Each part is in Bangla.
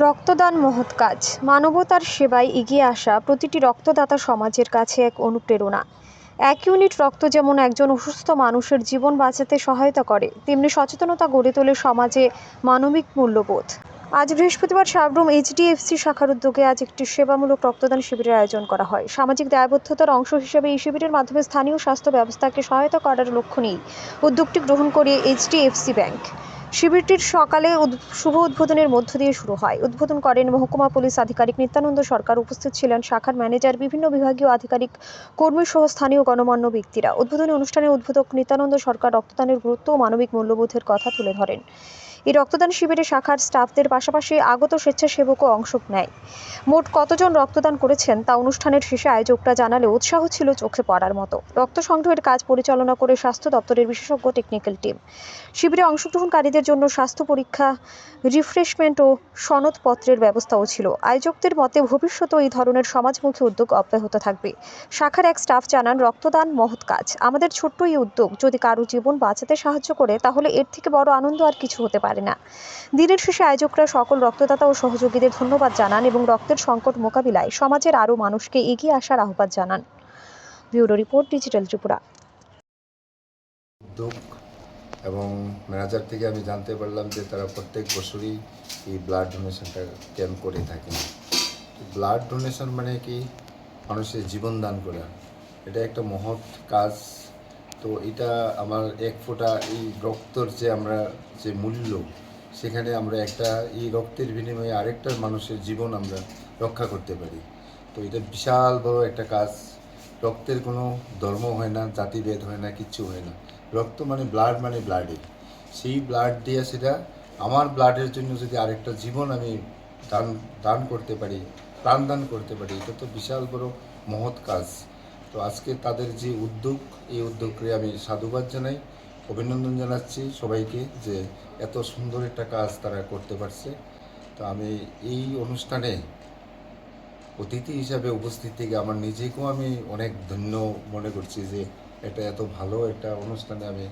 রক্তদান মহৎ কাজ। মানবতার সেবায় এগিয়ে আসা প্রতিটি রক্তদাতা সমাজের কাছে এক অনুপ্রেরণা। এক ইউনিট রক্ত যেমন একজন অসুস্থ মানুষের জীবন বাঁচাতে সহায়তা করে, তেমনি সচেতনতা গড়ে তোলে সমাজে মানবিক মূল্যবোধ। আজ বৃহস্পতিবার সাবরুম এইচডিএফসি শাখার উদ্যোগে আজ একটি সেবামূলক রক্তদান শিবিরের আয়োজন করা হয়। সামাজিক দায়বদ্ধতার অংশ হিসেবে এই শিবিরের মাধ্যমে স্থানীয় স্বাস্থ্য ব্যবস্থাকে সহায়তা করার লক্ষ্য নিয়ে উদ্যোগটি গ্রহণ করে এইচডিএফসি ব্যাংক। শিবিরটির সকালে শুভ উদ্বোধনের মধ্য দিয়ে শুরু হয়। উদ্বোধন করেন মহকুমা পুলিশ আধিকারিক নিত্যানন্দ সরকার। উপস্থিত ছিলেন শাখার ম্যানেজার, বিভিন্ন বিভাগীয় আধিকারিক, কর্মী সহ স্থানীয় গণমান্য ব্যক্তিরা। উদ্বোধনী অনুষ্ঠানে উদ্বোধক নিত্যানন্দ সরকার রক্তদানের গুরুত্ব ও মানবিক মূল্যবোধের কথা তুলে ধরেন। এই রক্তদান শিবিরে শাখার স্টাফদের পাশাপাশি আগত স্বেচ্ছাসেবকও অংশ নেয়। মোট কতজন রক্তদান করেছেন তা অনুষ্ঠানের শেষে আয়োজকরা জানালে উৎসাহ ছিল চোখে পড়ার মতো। রক্ত সংগ্রহের কাজ পরিচালনা করে স্বাস্থ্য দপ্তরের বিশেষজ্ঞ টেকনিক্যাল টিম। শিবিরে অংশগ্রহণকারীদের জন্য স্বাস্থ্য পরীক্ষা, রিফ্রেশমেন্ট ও সনদপত্রের ব্যবস্থাও ছিল। আয়োজকদের মতে ভবিষ্যতেও এই ধরনের সমাজমুখী উদ্যোগ অব্যাহত থাকবে। শাখার এক স্টাফ জানান, রক্তদান মহৎ কাজ। আমাদের ছোট্ট এই উদ্যোগ যদি কারও জীবন বাঁচাতে সাহায্য করে, তাহলে এর থেকে বড় আনন্দ আর কিছু হতে পারে না। দিনের শেষে আয়োজকরা সকল রক্তদাতা ও সহযোগীদের ধন্যবাদ জানান এবং রক্তের সংকট মোকাবিলায় সমাজের আরও মানুষকে এগিয়ে আসার আহ্বান জানান। Bureau report, digital Tripura. এবং ম্যানেজার থেকে আমি জানতে পারলাম যে তারা প্রত্যেক বছরই এই ব্লাড ডোনেশনটা ক্যাম্প করে থাকেন। ব্লাড ডোনেশন মানে কি? মানুষের জীবন দান করা। এটা একটা মহৎ কাজ তো এটা আমার এক ফোঁটা এই রক্তর যে আমরা যে মূল্য, সেখানে আমরা একটা এই রক্তের বিনিময়ে আরেকটা মানুষের জীবন আমরা রক্ষা করতে পারি। তো এটা বিশাল বড় একটা কাজ। রক্তের কোনো ধর্ম হয় না, জাতিভেদ হয় না, কিচ্ছু হয় না। রক্ত মানে ব্লাড মানে ব্লাডে সেই ব্লাড দিয়ে সেটা আমার ব্লাডের জন্য যদি আরেকটা জীবন আমি দান দান করতে পারি প্রাণ দান করতে পারি, এটা তো বিশাল বড় মহৎ কাজ। তো আজকে তাদের যে উদ্যোগ, এই উদ্যোগকে আমি সাধুবাদ জানাই, অভিনন্দন জানাচ্ছি সবাইকে যে এত সুন্দর একটা কাজ তারা করতে পারছে। তো আমি এই অনুষ্ঠানে অতিথি হিসাবে উপস্থিত থেকে আমার নিজেকেও আমি অনেক ধন্য মনে করছি যে এটা এত ভালো একটা অনুষ্ঠানে আমি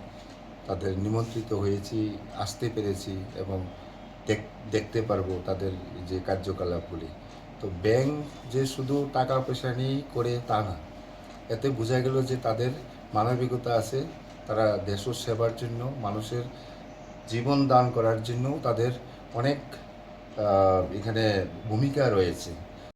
তাদের নিমন্ত্রিত হয়েছি, আসতে পেরেছি এবং দেখ- দেখতে পারব তাদের যে কার্যকলাপগুলি। তো ব্যাংক যে শুধু টাকা পয়সা নিয়েই করে তা না এতে বোঝা গেল যে তাদের মানবিকতা আছে, তারা দেশ সেবার জন্য, মানুষের জীবন দান করার জন্য তাদের অনেক এখানে ভূমিকা রয়েছে।